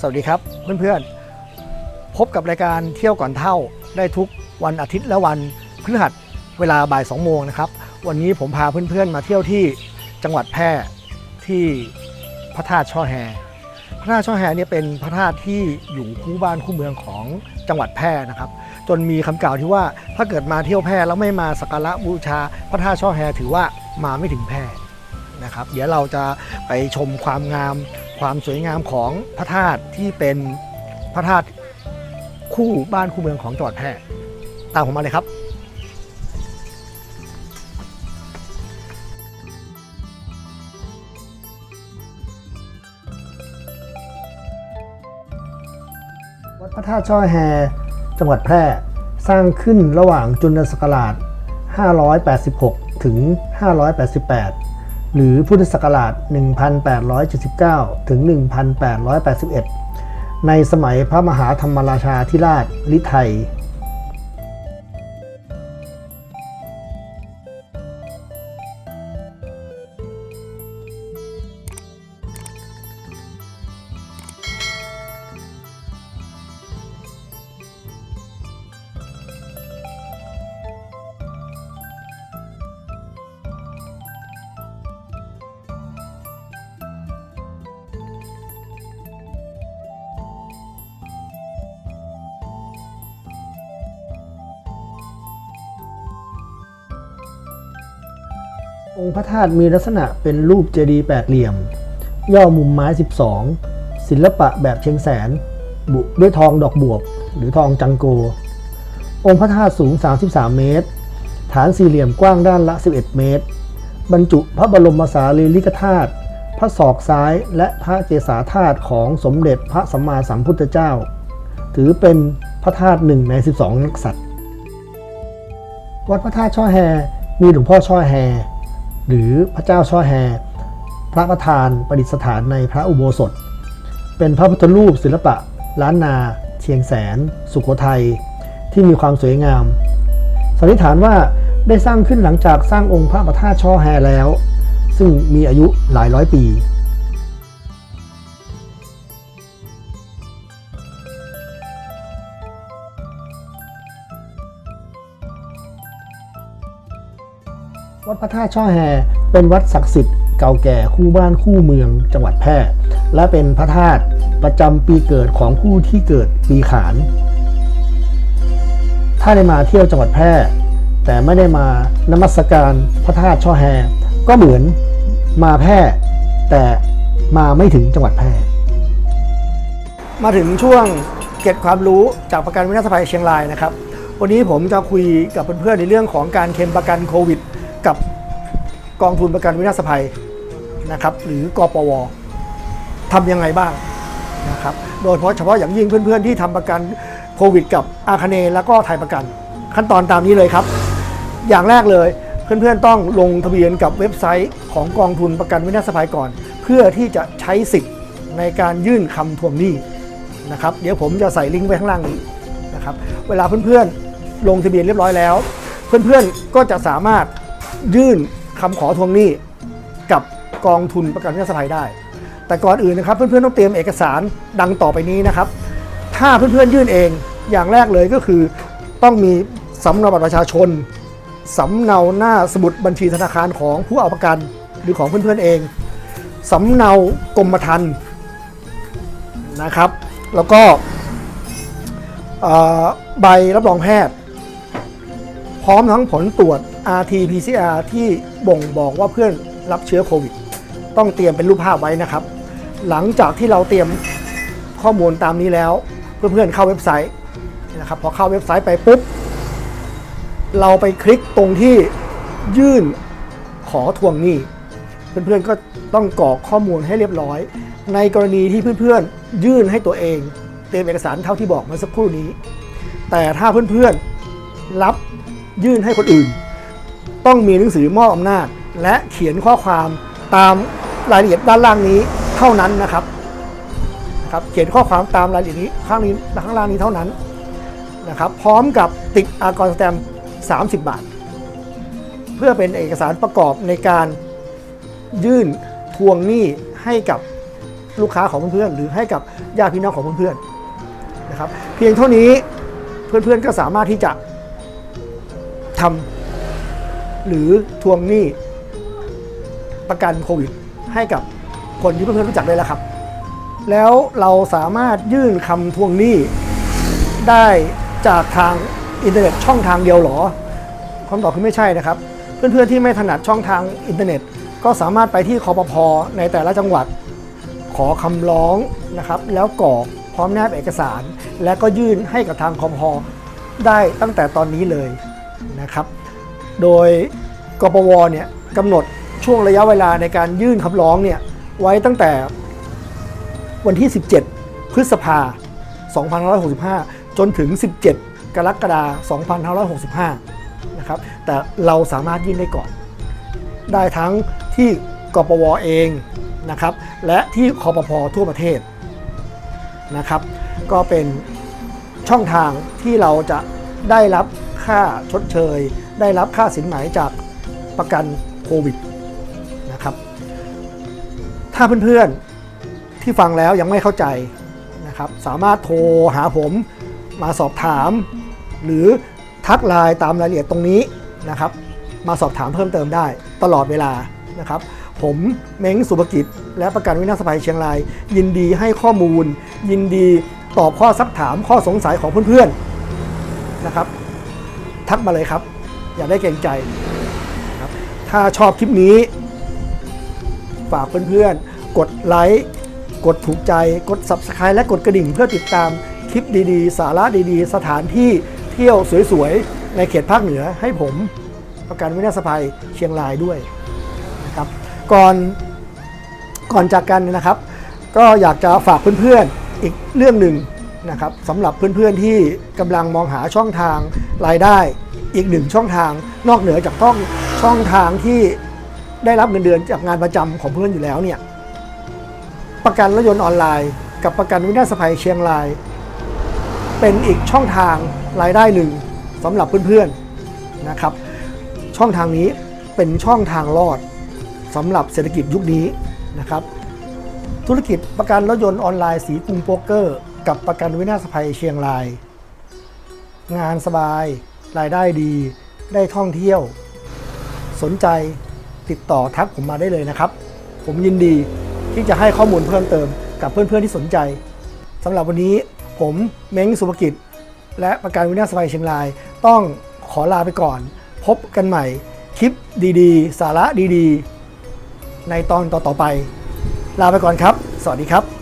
สวัสดีครับเพื่อนๆ พบกับรายการเที่ยวก่อนเท่าได้ทุกวันอาทิตย์และวันพฤหัสเวลาบ่าย2โมงนะครับ วันนี้ผมพาเพื่อนๆมาเที่ยวที่จังหวัดแพร่ที่พระธาตุช่อแฮ พระธาตุช่อแฮเนี่ยเป็นพระธาตุที่อยู่คู่บ้านคู่เมืองของจังหวัดแพร่นะครับ จนมีคำกล่าวที่ว่าถ้าเกิดมาเที่ยวแพร่แล้วไม่มาสักการะบูชา พระธาตุช่อแฮถือว่ามาไม่ถึงแพร่นะครับ เดี๋ยวเราจะไปชมความงาม ความสวยงามของพระธาตุที่เป็นพระธาตุคู่บ้านคู่เมืองของจังหวัดแพร่ตามผมมาเลยครับ วัดพระธาตุช่อแฮจังหวัดแพร่สร้างขึ้นระหว่างจุลศักราช 586 ถึง 588 หรือพุทธศักราช 1879 ถึง 1881 ในสมัยพระมหาธรรมราชาธิราชลิไทย องค์พระธาตุมีลักษณะเป็นรูปเจดีย์แปดเหลี่ยม ย่อมุมไม้ 12 ศิลปะแบบเชียงแสน บุด้วยทองดอกบวบ หรือทองจังโก องค์พระธาตุสูง 33 เมตร ฐานสี่เหลี่ยมกว้างด้านละ 11 เมตร บรรจุพระบรมสารีริกธาตุพระศอกซ้ายและพระเกศาธาตุของสมเด็จพระสัมมาสัมพุทธเจ้า ถือเป็นพระธาตุหนึ่งใน 12 นักษัตริย์ วัดพระธาตุช่อแฮมีหลวงพ่อช่อแฮ หรือพระเจ้าช่อแฮ พระประธานประดิษฐานในพระอุโบสถ เป็นพระพุทธรูปศิลปะ ล้านนาเชียงแสน สุโขทัย ที่มีความสวยงาม สันนิษฐานว่าได้สร้างขึ้นหลังจากสร้างองค์พระประธาตุช่อแฮแล้ว ซึ่งมีอายุหลายร้อยปี วัดพระธาตุช่อแฮเป็นวัดศักดิ์สิทธิ์เก่าแก่คู่บ้านคู่เมืองจังหวัดแพร่ และเป็นพระธาตุประจำปีเกิดของผู้ที่เกิดปีขาน ถ้าได้มาเที่ยวจังหวัดแพร่ แต่ไม่ได้มานมัสการพระธาตุช่อแฮก็เหมือนมาแพร่ แต่มาไม่ถึงจังหวัดแพร่ มาถึงช่วงเก็บความรู้จากประกันวินาศภัยเชียงรายนะครับ วันนี้ผมจะคุยกับเพื่อนๆในเรื่องของการเคลมประกันโควิด กับกองทุนประกันวินาศภัยนะครับ หรือกปวทำยังไงบ้างนะครับ โดยเฉพาะเฉพาะอย่างยิ่งเพื่อนๆ ที่ทำประกันโควิด กับอาคเนแล้วก็ไทยประกัน ขั้นตอนตามนี้เลยครับ อย่างแรกเลยเพื่อนๆต้องลงทะเบียนกับเว็บไซต์ของกองทุนประกันวินาศภัยก่อน เพื่อที่จะใช้สิทธิ์ในการยื่นคำทวงหนี้นะครับ เดี๋ยวผมจะใส่ลิงก์ไว้ข้างล่างนี้นะครับ เวลาเพื่อนๆลงทะเบียนเรียบร้อยแล้ว เพื่อนๆก็จะสามารถ ยื่นคำขอทวงหนี้กับกองทุนประกันวินาศภัยได้ แต่ก่อนอื่นนะครับเพื่อนๆต้องเตรียมเอกสารดังต่อไปนี้นะครับ ถ้าเพื่อนๆยื่นเองอย่างแรกเลยก็คือต้องมีสำเนาบัตรประชาชนสำเนาหน้าสมุดบัญชีธนาคารของผู้เอาประกันหรือของเพื่อนๆเองสำเนากรมธรรม์นะครับ แล้วก็ใบรับรองแพทย์ พร้อมทั้งผลตรวจ RT-PCR ที่บ่งบอกว่าเพื่อนรับเชื้อโควิด ต้องเตรียมเป็นรูปภาพไว้นะครับ หลังจากที่เราเตรียมข้อมูลตามนี้แล้ว เพื่อนๆเข้าเว็บไซต์นะครับพอเข้าเว็บไซต์ไปปุ๊บ เราไปคลิกตรงที่ยื่นขอทวงหนี้ เพื่อนๆก็ต้องกรอกข้อมูลให้เรียบร้อย ในกรณีที่เพื่อนๆ ยื่นให้ตัวเองเตรียมเอกสารเท่าที่บอกเมื่อสักครู่นี้ แต่ถ้าเพื่อนๆรับ ยื่นให้คนอื่น ต้องมีหนังสือมอบอำนาจ และเขียนข้อความตามรายละเอียดด้านล่างนี้เท่านั้นนะครับนะครับ เขียนข้อความตามรายละเอียดนี้ข้างนี้ข้างล่างนี้เท่านั้นนะครับ พร้อมกับติดอากรสแตมป์30 บาท เพื่อเป็นเอกสารประกอบในการยื่นทวงหนี้ให้กับลูกค้าของเพื่อนๆหรือให้กับญาติพี่น้องของเพื่อนๆนะครับ เพียงเท่านี้เพื่อนๆก็สามารถที่จะ ทำหรือทวงหนี้ประกันโควิด ให้กับคนที่เพื่อนๆรู้จักได้แล้วครับ แล้วเราสามารถยื่นคำทวงหนี้ได้จากทางอินเทอร์เน็ตช่องทางเดียวหรอคำตอบคือไม่ใช่นะครับ เพื่อนๆที่ไม่ถนัดช่องทางอินเทอร์เน็ต ก็สามารถไปที่คอปพในแต่ละจังหวัด ขอคำร้องนะครับ แล้วกรอกพร้อมแนบเอกสาร และก็ยื่นให้กับทางคอปพได้ตั้งแต่ตอนนี้เลย นะครับ โดยกปวเนี่ยกำหนดช่วงระยะเวลาในการยื่นคำร้องเนี่ยไว้ตั้งแต่วันที่ 17 พฤษภา 2565 จนถึง 17 กรกฎาคม 2565 นะครับ แต่เราสามารถยื่นได้ก่อน ได้ทั้งที่กปวเองนะครับ และที่คอปพทั่วประเทศนะครับ ก็เป็นช่องทางที่เราจะได้รับ ค่าชดเชย ได้รับค่าสินไหมจากประกันโควิดนะครับ ถ้าเพื่อนๆที่ฟังแล้วยังไม่เข้าใจนะครับ สามารถโทรหาผมมาสอบถาม หรือทักไลน์ตามรายละเอียดตรงนี้นะครับ มาสอบถามเพิ่มเติมได้ตลอดเวลานะครับผมเม้งสุภกิจ และประกันวินาศภัยเชียงราย ยินดีให้ข้อมูล ยินดีตอบข้อซักถามข้อสงสัยของเพื่อนๆนะครับ ทักมาเลยครับ อย่าได้เกรงใจครับถ้าชอบคลิปนี้ ฝากเพื่อนๆ กดไลค์กดถูกใจกด Subscribe และกดกระดิ่งเพื่อติดตามคลิปดีๆ สาระดีๆ สถานที่เที่ยวสวยๆ ในเขตภาคเหนือให้ผม ประกันวินาศภัยเชียงรายด้วยนะครับก่อนก่อนจากกันนยนะครับ ก็อยากจะฝากเพื่อนๆอีกเรื่องหนึ่งนะครับสำหรับเพื่อนๆที่กำลังมองหาช่องทาง รายได้อีกหนึ่งช่องทางนอกเหนือจากต้องช่องทางที่ได้รับเงินเดือนจากงานประจำของเพื่อนอยู่แล้วเนี่ยประกันรถยนต์ออนไลน์ กับประกันวินาศภัยเชียงราย เป็นอีกช่องทางรายได้หนึ่งสำหรับเพื่อนๆนะครับ ช่องทางนี้เป็นช่องทางรอดสำหรับเศรษฐกิจยุคนี้นะครับ ธุรกิจประกันรถยนต์ออนไลน์สีกรุงโป๊กเกอร์ กับประกันวินาศภัยเชียงราย งานสบาย รายได้ดี ได้ท่องเที่ยว สนใจติดต่อทักผมมาได้เลยนะครับ ผมยินดีที่จะให้ข้อมูลเพิ่มเติมกับเพื่อนๆที่สนใจสำหรับวันนี้ผมเม้งสุภกิจ และประกันวินาศภัยเชียงราย ต้องขอลาไปก่อน พบกันใหม่คลิปดีๆ สาระดีๆ ในตอนต่อๆไป ลาไปก่อนครับ สวัสดีครับ